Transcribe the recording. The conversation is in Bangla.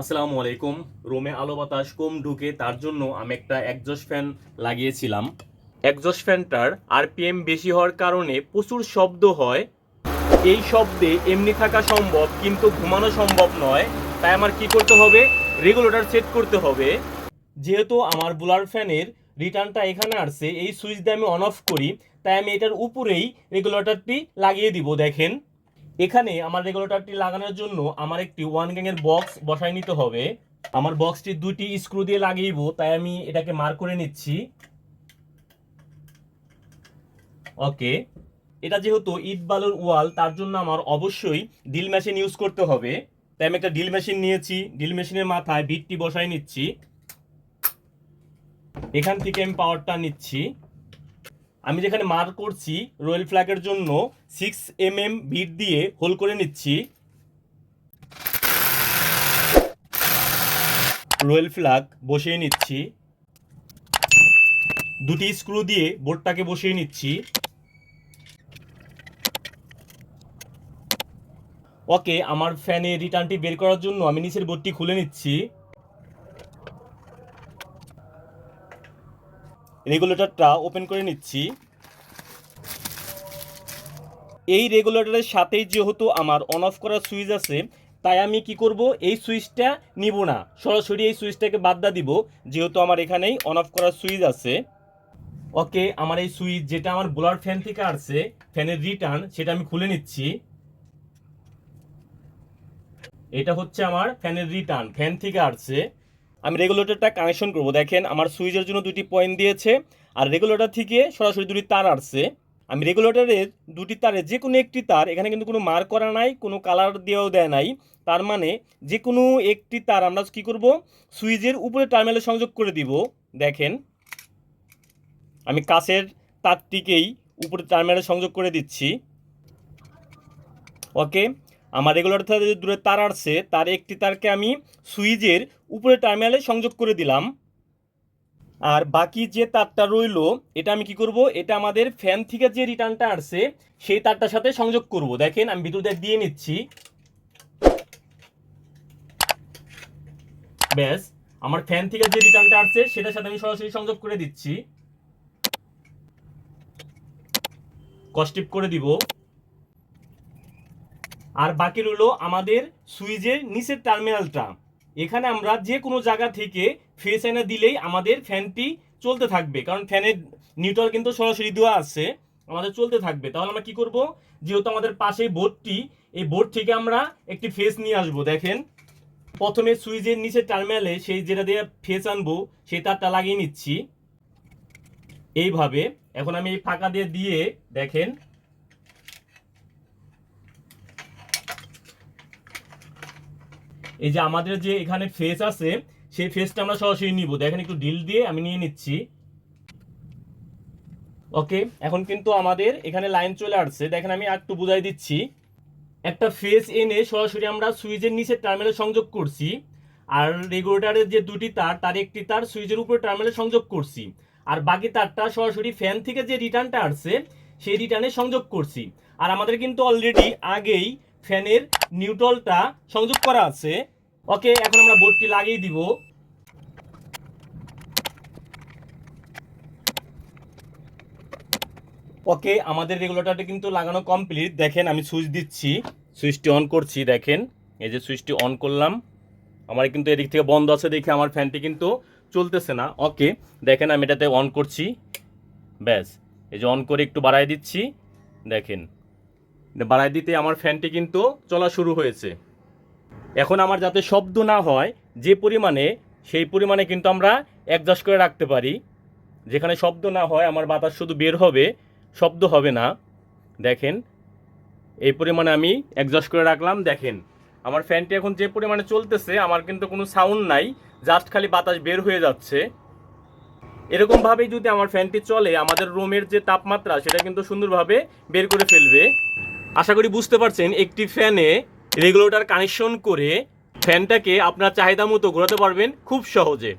আসসালামু আলাইকুম। রুমে আলো বাতাস কম ঢুকে তার জন্য আমি একটা একজস্ট ফ্যান লাগিয়েছিলাম। একজস্ট ফ্যানটার আরপিএম বেশি হওয়ার কারণে প্রচুর শব্দ হয়। এই শব্দে এমনি থাকা সম্ভব, কিন্তু ঘুমানো সম্ভব নয়। তাই আমার কি করতে হবে? রেগুলেটর সেট করতে হবে। যেহেতু আমার বুলার ফ্যানের রিটার্নটা এখানে আসছে, এই সুইচ দিয়ে আমি অন অফ করি, তাই আমি এটার উপরেই রেগুলেটরটি লাগিয়ে দিব, দেখেন। এখানে আমার রেগুলেটরটি লাগানোর জন্য আমার একটি ওয়ান গ্যাংয়ের বক্স বসাই নিতে হবে। আমার বক্সটি দুটি স্ক্রু দিয়ে লাগিয়েব, তাই আমি এটাকে মার করে নিচ্ছি। ওকে এটা যেহেতু ইট বালুর ওয়াল, তার জন্য আমার অবশ্যই ড্রিল মেশিন ইউজ করতে হবে। তাই আমি একটা ড্রিল মেশিন নিয়েছি ড্রিল মেশিনের মাথায় বিটটি বসাই নিচ্ছি। এখান থেকে আমি পাওয়ারটা নিচ্ছি। আমি যেখানে মার্ক করছি রয়্যাল ফ্ল্যাগের জন্য সিক্স এম এম বিট দিয়ে হোল করে নিচ্ছি। রয়্যাল ফ্ল্যাগ বসিয়ে নিচ্ছি। দুটি স্ক্রু দিয়ে বোর্ডটাকে বসিয়ে নিচ্ছি। ওকে, আমার ফ্যানে রিটার্নটি বের করার জন্য আমি নিচের বোর্ডটি খুলে নিচ্ছি। রেগুলেটরটা ওপেন করে নিচ্ছি। এই রেগুলেটরের সাথেই যেহেতু আমার অন অফ করার সুইচ আছে, তাই আমি কি করব? এই সুইচটা নিব না। সরাসরি এই সুইচটাকে বাদ দা দিব, যেহেতু আমার এখানেই অন অফ করার সুইচ আছে। ওকে, আমার এই সুইচ যেটা আমার বোলার ফ্যান থেকে আসছে, ফ্যানের রিটার্ন সেটা আমি খুলে নিচ্ছি। এটা হচ্ছে আমার ফ্যানের রিটার্ন ফ্যান থেকে আসছে। আমি রেগুলেটরটা কানেকশন করব। দেখেন, আমার সুইচের জন্য দুটি পয়েন্ট দিয়েছে, আর রেগুলেটর থেকে সরাসরি দুটি তার আসছে। আমি রেগুলেটরের দুটি তারে যে কোনো একটি তার, এখানে কিন্তু কোনো মার্ক করা নাই, কোনো কালার দেওয়াও দেয় নাই। তার মানে যে কোনো একটি তার আমরা কি করব? সুইচের উপরে টার্মিনালে সংযোগ করে দিব। দেখেন, আমি কাছের তারটিকেই উপরে টার্মিনালে সংযোগ করে দিচ্ছি। ওকে আমার রেগুলার থেকে যে দূরে তার আসছে, তার একটি তারকে আমি সুইচের উপরে টার্মিনালে সংযোগ করে দিলাম। আর বাকি যে তারটা রইল, এটা আমি কি করব? এটা আমাদের ফ্যান থেকে যে রিটার্নটা আসছে, সেই তারটার সাথে সংযোগ করব। দেখেন, আমি ভিতর দিয়ে দিয়ে নিচ্ছি। ব্যাস, আমার ফ্যান থেকে যে রিটার্নটা আসছে, সেটার সাথে আমি সরাসরি সংযোগ করে দিচ্ছি। কস্টিপ করে দিব। আর বাকি রইল আমাদের সুইচের নিচের টার্মিনালটা। এখানে আমরা যে কোনো জায়গা থেকে ফেস এনে দিলেই আমাদের ফ্যানটি চলতে থাকবে, কারণ ফ্যানের নিউট্রাল কিন্তু সরাসরি দেওয়া আছে, আমাদের চলতে থাকবে। তাহলে আমরা কি করব? যেহেতু আমাদের পাশেই বোর্ডটি, এই বোর্ড থেকে আমরা একটি ফেস নিয়ে আসব। দেখেন, প্রথমে সুইচের নিচে টার্মিনালে সেই যেটা দিয়ে ফেস আনব, সেই তারটা লাগিয়ে নিচ্ছি। এইভাবে, এখন আমি এই ফাঁকা দিয়ে দিয়ে, দেখেন এই যে আমাদের যে এখানে ফেস আছে, সেই ফেসটা আমরা সরাসরি নিব। দেখেন একটু ডিল দিয়ে আমি নিয়ে নিচ্ছি। ওকে এখন কিন্তু আমাদের এখানে লাইন চলে আসছে। দেখেন আমি আর একটু বুঝাই দিচ্ছি। একটা ফেস এনে সরাসরি আমরা সুইচের নিচে টার্মিনালে সংযোগ করছি। আর রেগুলেটরের যে দুটি তার তার একটি তার সুইচের উপরে টার্মিনালে সংযোগ করছি। আর বাকি তারটা সরাসরি ফ্যান থেকে যে রিটার্নটা আসছে, সেই রিটার্নে সংযোগ করছি। আর আমাদের কিন্তু অলরেডি আগেই ফ্যানের নিউট্রলটা সংযোগ করা আছে। ওকে, এখন আমরা বোর্ডটি লাগিয়ে দিব। ওকে, আমাদের রেগুলেটরটা কিন্তু লাগানো কমপ্লিট। দেখেন, আমি সুইচ দিচ্ছি। সুইচটি অন করছি, দেখেন। এই যে সুইচটি অন করলাম। আমার কিন্তু এদিক থেকে বন্ধ আছে দেখে আমার ফ্যানটি কিন্তু চলতেছে না। ওকে, দেখেন, আমি এটাতে অন করছি। ব্যাস, এই যে অন করে একটু বাড়াই দিচ্ছি। দেখেন বাড়াই দিতে আমার ফ্যানটি কিন্তু চলা শুরু হয়েছে। এখন আমার যাতে শব্দ না হয়, যে পরিমাণে, সেই পরিমাণে কিন্তু আমরা অ্যাডজাস্ট করে রাখতে পারি। যেখানে শব্দ না হয়, আমার বাতাস শুধু বের হবে, শব্দ হবে না। দেখেন, এই পরিমাণে আমি অ্যাডজাস্ট করে রাখলাম, দেখেন। আমার ফ্যানটি এখন যে পরিমাণে চলতেছে, আমার কিন্তু কোনো সাউন্ড নাই, জাস্ট খালি বাতাস বের হয়ে যাচ্ছে। এরকমভাবেই যদি আমার ফ্যানটি চলে, আমাদের রুমের যে তাপমাত্রা, সেটা কিন্তু সুন্দরভাবে বের করে ফেলবে। আশা করি বুঝতে পারছেন, একটি ফ্যানে রেগুলেটর কানেকশন করে ফ্যানটাকে আপনার চাহিদা মতো ঘোরাতে পারবেন খুব সহজে।